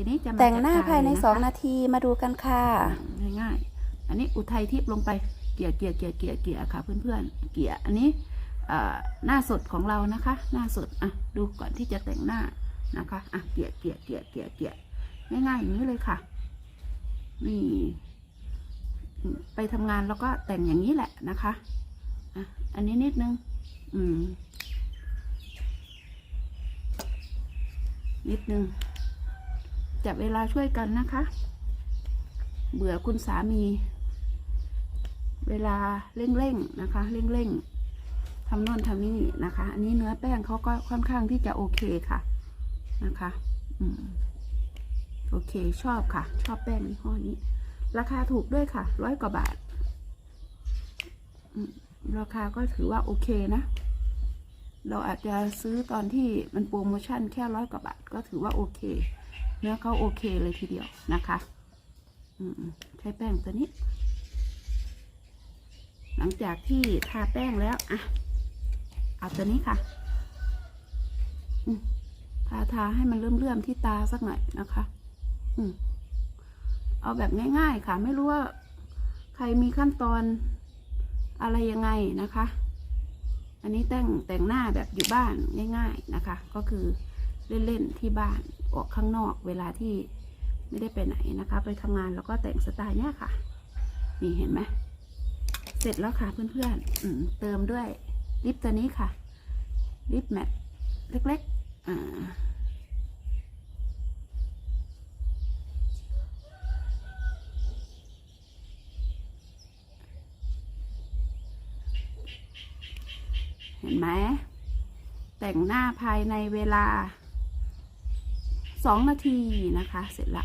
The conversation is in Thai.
ทีนี้จะมแต่งหน้าจัดกรภายในเละคะสองนาทีมาดูกันค่ะ ง่ายๆ อันนี้อุทัยทิพย์ลงไปเกลี่ยเกลี่ยเกลี่ยเกลี่ยเกลี่ยค่ะ เพื่อนๆ เกลี่ยอันนี้เอ่อหน้าสดของเรานะคะ หน้าสดอะดูก่อนที่จะแต่งหน้านะคะอะเกลี่ยเกลี่ยเกลี่ยเกลี่ยเกลี่ยง่ายๆอย่างนี้เลยค่ะ นี่ ไปทำงานแล้วก็แต่งอย่างนี้แหละนะคะอะอันนี้นิดนึง อืมนิดนึง จับเวลาช่วยกันนะคะ เบื่อคุณสามี เวลาเร่งๆนะคะเร่งๆทำโน่นทำนี่นะคะ อันนี้เนื้อแป้งเขาก็ค่อนข้างที่จะโอเคค่ะนะคะอืมโอเคชอบค่ะ ชอบแป้งยี่ห้อนี้ ราคาถูกด้วยค่ะร้อยกว่าบาทราคาก็ถือว่าโอเคนะ เราอาจจะซื้อตอนที่มันโปรโมชั่นแค่ร้อยกว่าบาทก็ถือว่าโอเค เนื้อเขาโอเคเลยทีเดียวนะคะอืมใช้แป้งตัวนี้ หลังจากที่ทาแป้งแล้วอะเอาตัวนี้ค่ะอืมทาทาให้มันเลื่อมๆที่ตาสักหน่อยนะคะ อืมเอาแบบง่าย ๆ ค่ะ ไม่รู้ว่า ใครมีขั้นตอนอะไรยังไงนะคะ อันนี้แต่งแต่งหน้าแบบอยู่บ้านง่าย ๆนะคะ ก็คือ เล่นๆที่บ้านออกข้างนอกเวลาที่ไม่ได้ไปไหนนะคะ ไปทำงานแล้วก็แต่งสไตล์เนี้ยค่ะ นี่เห็นไหมเสร็จแล้วค่ะเพื่อนๆเติมด้วยลิปตัวนี้ค่ะลิปแมทเล็กๆอ่าเห็นไหมแต่งหน้าภายในเวลา สองนาทีนะคะ เสร็จละ